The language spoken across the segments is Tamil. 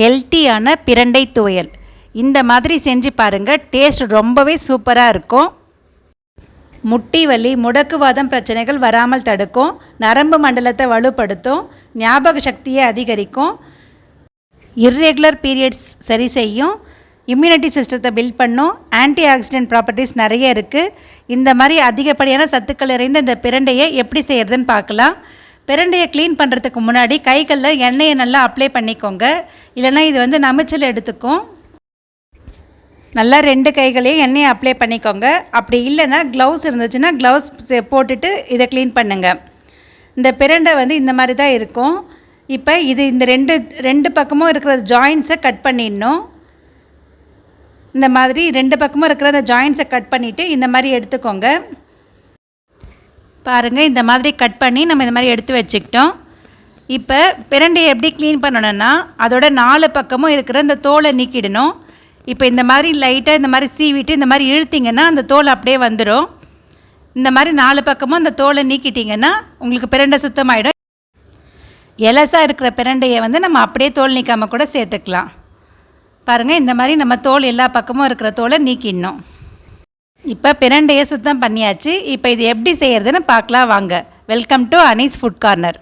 ஹெல்த்தியான பிரண்டை துவையல். இந்த மாதிரி செஞ்சு பாருங்கள் டேஸ்ட் ரொம்பவே சூப்பராக இருக்கும். முட்டி வலி முடக்குவாதம் பிரச்சனைகள் வராமல் தடுக்கும். நரம்பு மண்டலத்தை வலுப்படுத்தும். ஞாபக சக்தியை அதிகரிக்கும். இர்ரெகுலர் பீரியட்ஸ் சரி செய்யும். இம்யூனிட்டி சிஸ்டத்தை பில்ட் பண்ணும். ஆன்டி ஆக்சிடென்ட் ப்ராப்பர்ட்டிஸ் நிறைய இருக்குது இந்த மாதிரி அதிகப்படியான சத்துக்கள் நிறைந்த இந்த பிரண்டையை எப்படி செய்கிறதுன்னு பார்க்கலாம். பிரண்டையை க்ளீன் பண்ணுறதுக்கு முன்னாடி கைகளில் எண்ணெயை நல்லா அப்ளை பண்ணிக்கோங்க. இல்லைன்னா இது வந்து நமைச்சல் எடுத்துக்கும். நல்லா ரெண்டு கைகளையும் எண்ணெயை அப்ளை பண்ணிக்கோங்க. அப்படி இல்லைன்னா க்ளவுஸ் இருந்துச்சுன்னா க்ளவுஸ் போட்டுட்டு இதை க்ளீன் பண்ணுங்கள் இந்த பிரண்டை வந்து இந்த மாதிரி தான் இருக்கும். இப்போ இது இந்த ரெண்டு ரெண்டு பக்கமும் இருக்கிற ஜாயின்ஸை கட் பண்ணிடணும். இந்த மாதிரி ரெண்டு பக்கமும் இருக்கிற அந்த ஜாயின்ஸை கட் பண்ணிவிட்டு இந்த மாதிரி எடுத்துக்கோங்க. பாருங்கள் இந்த மாதிரி கட் பண்ணி நம்ம இந்த மாதிரி எடுத்து வச்சுக்கிட்டோம். இப்போ பிரண்டையை எப்படி க்ளீன் பண்ணணும்னா அதோட நாலு பக்கமும் இருக்கிற இந்த தோலை நீக்கிடணும். இப்போ இந்த மாதிரி லைட்டாக இந்த மாதிரி சீவிட்டு இந்த மாதிரி இழுத்திங்கன்னா அந்த தோல் அப்படியே வந்துடும் இந்த மாதிரி நாலு பக்கமும் அந்த தோலை நீக்கிட்டிங்கன்னா உங்களுக்கு பிரண்டை சுத்தமாயிடும். எலசாக இருக்கிற பிரண்டையை வந்து நம்ம அப்படியே தோல் நீக்காமல் கூட சேர்த்துக்கலாம். பாருங்கள் இந்த மாதிரி நம்ம தோல் எல்லா பக்கமும் இருக்கிற தோலை நீக்கிடணும். இப்போ பிரண்டையை சுத்தம் பண்ணியாச்சு. இப்போ இது எப்படி செய்கிறதுன்னு பார்க்கலாம் வாங்க. Welcome to Anees food corner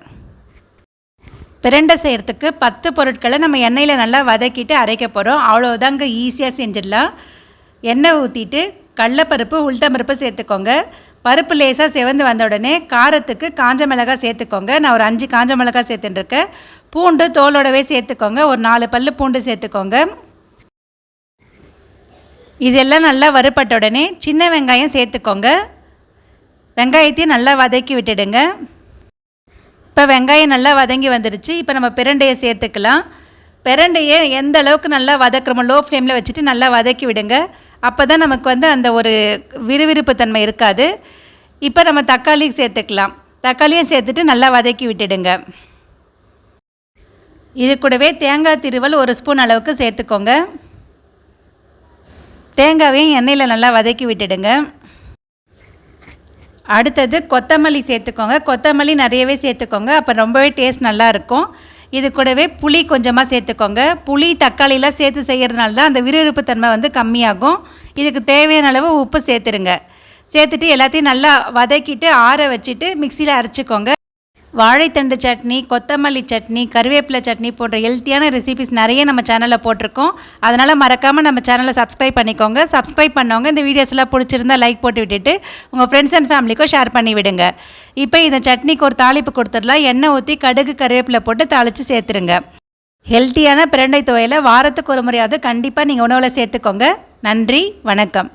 பிரண்டை செய்கிறதுக்கு பத்து பொருட்களை நம்ம எண்ணெயில் நல்லா வதக்கிட்டு அரைக்க போகிறோம் அவ்வளோதாங்க ஈஸியாக செஞ்சிடலாம். எண்ணெய் ஊற்றிட்டு கடலப்பருப்பு உளுத்தம்பருப்பு சேர்த்துக்கோங்க. பருப்பு லேசாக செவந்து வந்த உடனே காரத்துக்கு காஞ்ச மிளகாய் சேர்த்துக்கோங்க. நான் ஒரு அஞ்சு காஞ்ச மிளகாய் சேர்த்துட்டுருக்கேன் பூண்டு தோலோடவே சேர்த்துக்கோங்க. ஒரு நாலு பல் பூண்டு சேர்த்துக்கோங்க. இதெல்லாம் நல்லா வறுப்பட்ட உடனே சின்ன வெங்காயம் சேர்த்துக்கோங்க. வெங்காயத்தையும் நல்லா வதக்கி விட்டுடுங்க. இப்போ வெங்காயம் நல்லா வதங்கி வந்துடுச்சு இப்போ நம்ம பிரண்டையை சேர்த்துக்கலாம். பிரண்டையை எந்த அளவுக்கு நல்லா வதக்குறோமோ லோ ஃப்ளேமில் வச்சுட்டு நல்லா வதக்கி விடுங்க. அப்போ தான் நமக்கு வந்து அந்த ஒரு விறுவிறுப்பு தன்மை இருக்காது. இப்போ நம்ம தக்காளி சேர்த்துக்கலாம். தக்காளியும் சேர்த்துட்டு நல்லா வதக்கி விட்டுடுங்க. இது கூடவே தேங்காய் திருவல் ஒரு ஸ்பூன் அளவுக்கு சேர்த்துக்கோங்க. தேங்காவையும் எண்ணெயில் நல்லா வதக்கி விட்டுடுங்க. அடுத்தது கொத்தமல்லி சேர்த்துக்கோங்க. கொத்தமல்லி நிறையவே சேர்த்துக்கோங்க. அப்போ ரொம்பவே டேஸ்ட் நல்லாயிருக்கும் இது கூடவே புளி கொஞ்சமாக சேர்த்துக்கோங்க. புளி தக்காளிலாம் சேர்த்து செய்கிறதுனால தான் அந்த விறுவிறுப்பு தன்மை வந்து கம்மியாகும். இதுக்கு தேவையான அளவு உப்பு சேர்த்துருங்க சேர்த்துட்டு எல்லாத்தையும் நல்லா வதக்கிட்டு ஆற வச்சுட்டு மிக்சியில் அரைச்சிக்கோங்க. வாழைத்தண்டு சட்னி கொத்தமல்லி சட்னி கருவேப்பிலை சட்னி போன்ற ஹெல்த்தியான ரெசிபிஸ் நிறைய நம்ம சேனலில் போட்டிருக்கோம். அதனால் மறக்காமல் நம்ம சேனலை சப்ஸ்கிரைப் பண்ணிக்கோங்க. சப்ஸ்கிரைப் பண்ணவங்க இந்த வீடியோஸ்லாம் பிடிச்சிருந்தா லைக் போட்டு விட்டுட்டு உங்கள் ஃப்ரெண்ட்ஸ் அண்ட் ஃபேமிலிக்கும் ஷேர் பண்ணி விடுங்க. இப்போ இந்த சட்னிக்கு ஒரு தாளிப்பு கொடுத்துடலாம். எண்ணெய் ஊற்றி கடுகு கருவேப்பிலை போட்டு தாளித்து சேர்த்துருங்க. ஹெல்த்தியான பிரண்டை துவையில் வாரத்துக்கு ஒரு முறையாவது கண்டிப்பாக நீங்கள் உணவில் சேர்த்துக்கோங்க. நன்றி வணக்கம்.